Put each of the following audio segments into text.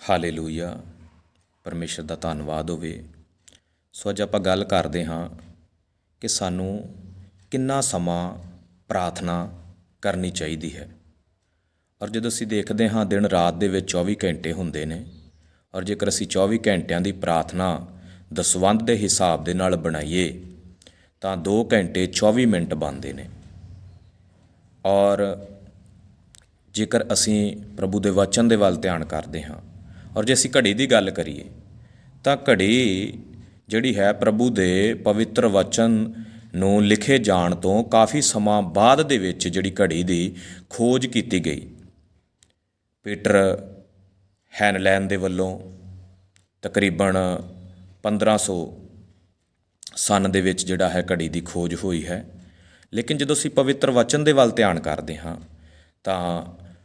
Hallelujah ਪਰਮੇਸ਼ਰ ਦਾ ਧੰਨਵਾਦ ਹੋਵੇ। ਸੋ ਅੱਜ ਆਪਾਂ ਗੱਲ ਕਰਦੇ ਹਾਂ ਕਿ ਸਾਨੂੰ ਕਿੰਨਾ ਸਮਾਂ ਪ੍ਰਾਰਥਨਾ ਕਰਨੀ ਚਾਹੀਦੀ ਹੈ। ਔਰ ਜਦੋਂ ਅਸੀਂ ਦੇਖਦੇ ਹਾਂ ਦਿਨ ਰਾਤ ਦੇ ਵਿੱਚ 24 ਘੰਟੇ ਹੁੰਦੇ ਨੇ, ਔਰ ਜੇਕਰ ਅਸੀਂ 24 ਘੰਟਿਆਂ ਦੀ ਪ੍ਰਾਰਥਨਾ ਦਸਵੰਧ ਦੇ ਹਿਸਾਬ ਦੇ ਨਾਲ ਬਣਾਈਏ, ਤਾਂ 2 ਘੰਟੇ 24 ਮਿੰਟ ਬਣਦੇ ਨੇ। ਔਰ ਜੇਕਰ ਅਸੀਂ ਪ੍ਰਭੂ ਦੇ ਵਚਨ ਦੇ ਵੱਲ ਧਿਆਨ ਕਰਦੇ ਹਾਂ ਔਰ ਜੇ ਅਸੀਂ ਘੜੀ ਦੀ ਗੱਲ ਕਰੀਏ, ਤਾਂ ਘੜੀ ਜਿਹੜੀ ਹੈ ਪ੍ਰਭੂ ਦੇ ਪਵਿੱਤਰ ਵਚਨ ਨੂੰ ਲਿਖੇ ਜਾਣ ਤੋਂ ਕਾਫੀ ਸਮਾਂ ਬਾਅਦ ਦੇ ਵਿੱਚ ਜਿਹੜੀ ਘੜੀ ਦੀ ਖੋਜ ਕੀਤੀ ਗਈ। ਪੀਟਰ ਹੈਨਲੈਨ ਦੇ ਵੱਲੋਂ ਤਕਰੀਬਨ 1500 ਸਨ ਦੇ ਵਿੱਚ ਜਿਹੜਾ ਹੈ ਘੜੀ ਦੀ ਖੋਜ ਹੋਈ ਹੈ। ਲੇਕਿਨ ਜਦੋਂ ਅਸੀਂ ਪਵਿੱਤਰ ਵਚਨ ਦੇ ਵੱਲ ਧਿਆਨ ਕਰਦੇ ਹਾਂ, ਤਾਂ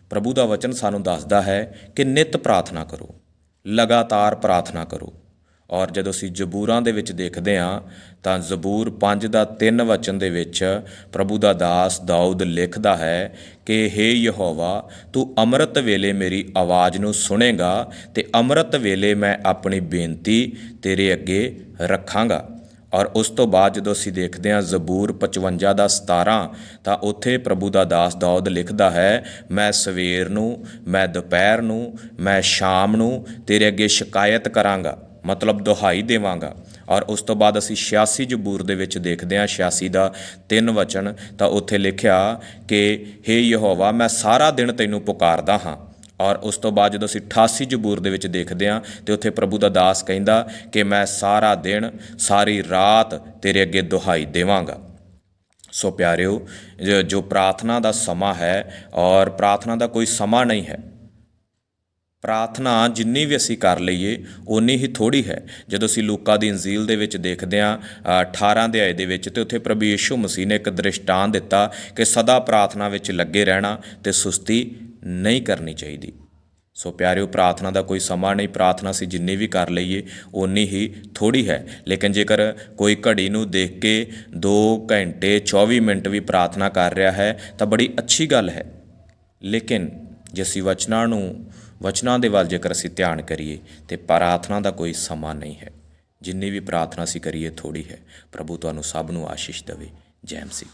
ਪ੍ਰਭੂ ਦਾ ਵਚਨ ਸਾਨੂੰ ਦੱਸਦਾ ਹੈ ਕਿ ਨਿਤ ਪ੍ਰਾਰਥਨਾ ਕਰੋ। ਲਗਾਤਾਰ ਪ੍ਰਾਰਥਨਾ ਕਰੋ। ਔਰ ਜਦੋਂ ਅਸੀਂ ਜ਼ਬੂਰਾਂ ਦੇ ਵਿੱਚ ਦੇਖਦੇ ਹਾਂ, ਤਾਂ ਜ਼ਬੂਰ 5 ਦਾ 3 ਵਚਨ ਦੇ ਵਿੱਚ ਪ੍ਰਭੂ ਦਾ ਦਾਸ ਦਾਊਦ ਲਿਖਦਾ ਹੈ ਕਿ हे ਯਹੋਵਾ, ਤੂੰ ਅੰਮ੍ਰਿਤ ਵੇਲੇ ਮੇਰੀ ਆਵਾਜ਼ ਨੂੰ ਸੁਣੇਗਾ ਤੇ ਅੰਮ੍ਰਿਤ ਵੇਲੇ ਮੈਂ ਆਪਣੀ ਬੇਨਤੀ ਤੇਰੇ ਅੱਗੇ ਰੱਖਾਂਗਾ। ਔਰ ਉਸ ਤੋਂ ਬਾਅਦ ਜਦੋਂ ਅਸੀਂ ਦੇਖਦੇ ਹਾਂ ਜ਼ਬੂਰ 55 ਦਾ 17 ਤਾਂ ਉੱਥੇ ਪ੍ਰਭੂ ਦਾ ਦਾਸ ਦਾਊਦ ਲਿਖਦਾ ਹੈ, ਮੈਂ ਸਵੇਰ ਨੂੰ, ਮੈਂ ਦੁਪਹਿਰ ਨੂੰ, ਮੈਂ ਸ਼ਾਮ ਨੂੰ ਤੇਰੇ ਅੱਗੇ ਸ਼ਿਕਾਇਤ ਕਰਾਂਗਾ, ਮਤਲਬ ਦੁਹਾਈ ਦੇਵਾਂਗਾ। ਔਰ ਉਸ ਤੋਂ ਬਾਅਦ ਅਸੀਂ 86 ਜ਼ਬੂਰ ਦੇ ਵਿੱਚ ਦੇਖਦੇ ਹਾਂ 86 ਦਾ ਤਿੰਨ ਵਚਨ, ਤਾਂ ਉੱਥੇ ਲਿਖਿਆ ਕਿ हे ਯਹੋਵਾ, ਮੈਂ ਸਾਰਾ ਦਿਨ ਤੈਨੂੰ ਪੁਕਾਰਦਾ ਹਾਂ ਔਰ ਉਸ ਤੋਂ ਬਾਅਦ ਜਦੋਂ ਅਸੀਂ 88 ਜ਼ਬੂਰ ਦੇ ਵਿੱਚ ਦੇਖਦੇ ਹਾਂ ਤੇ ਉੱਥੇ ਪ੍ਰਭੂ ਦਾ ਦਾਸ ਕਹਿੰਦਾ ਕਿ ਮੈਂ ਸਾਰਾ ਦਿਨ ਸਾਰੀ ਰਾਤ ਤੇਰੇ ਅੱਗੇ ਦੁਹਾਈ ਦੇਵਾਂਗਾ। ਸੋ ਪਿਆਰਿਓ ਜੋ- ਪ੍ਰਾਰਥਨਾ ਦਾ ਸਮਾਂ ਹੈ ਔਰ ਪ੍ਰਾਰਥਨਾ ਦਾ ਕੋਈ ਸਮਾਂ ਨਹੀਂ ਹੈ ਪ੍ਰਾਰਥਨਾ ਜਿੰਨੀ ਵੀ ਅਸੀਂ ਕਰ ਲਈਏ ਓਨੀ ਹੀ ਥੋੜੀ ਹੈ। ਜਦੋਂ ਅਸੀਂ ਲੂਕਾ ਦੀ ਇੰਜੀਲ ਦੇ ਵਿੱਚ ਦੇਖਦੇ ਹਾਂ ਅ, 18 ਅਧਿਆਏ ਦੇ ਵਿੱਚ ਤੇ ਉੱਥੇ ਪ੍ਰਭੂ ਯੀਸ਼ੂ ਮਸੀਹ ਨੇ ਇੱਕ ਦ੍ਰਿਸ਼ਟਾਂਤ ਦਿੱਤਾ ਕਿ ਸਦਾ ਪ੍ਰਾਰਥਨਾ ਵਿੱਚ ਲੱਗੇ ਰਹਿਣਾ ਤੇ ਸੁਸਤੀ ਨਹੀਂ ਕਰਨੀ ਚਾਹੀਦੀ। ਸੋ ਪਿਆਰਿਓ, ਪ੍ਰਾਰਥਨਾ ਦਾ ਕੋਈ ਸਮਾਂ ਨਹੀਂ, ਪ੍ਰਾਰਥਨਾ ਅਸੀਂ ਜਿੰਨੀ ਵੀ ਕਰ ਲਈਏ, ਓਨੀ ਹੀ ਥੋੜੀ ਹੈ। ਲੇਕਿਨ ਜੇਕਰ ਕੋਈ ਘੜੀ ਨੂੰ ਦੇਖ ਕੇ 2 ਘੰਟੇ 24 ਮਿੰਟ ਵੀ ਪ੍ਰਾਰਥਨਾ ਕਰ ਰਿਹਾ ਹੈ, ਤਾਂ ਬੜੀ ਅੱਛੀ ਗੱਲ ਹੈ। ਲੇਕਿਨ ਜੇ ਅਸੀਂ ਵਚਨਾਂ ਨੂੰ, ਵਚਨਾਂ ਦੇ ਵੱਲ ਜੇਕਰ ਅਸੀਂ ਧਿਆਨ ਕਰੀਏ, ਤੇ ਪ੍ਰਾਰਥਨਾ ਦਾ ਕੋਈ ਸਮਾਂ ਨਹੀਂ ਹੈ। ਜਿੰਨੀ ਵੀ ਪ੍ਰਾਰਥਨਾ ਅਸੀਂ ਕਰੀਏ ਥੋੜੀ ਹੈ। ਪ੍ਰਭੂ ਤੁਹਾਨੂੰ ਸਭ ਨੂੰ ਆਸ਼ੀਸ਼ ਦੇਵੇ। ਜੈ ਮਸੀਹ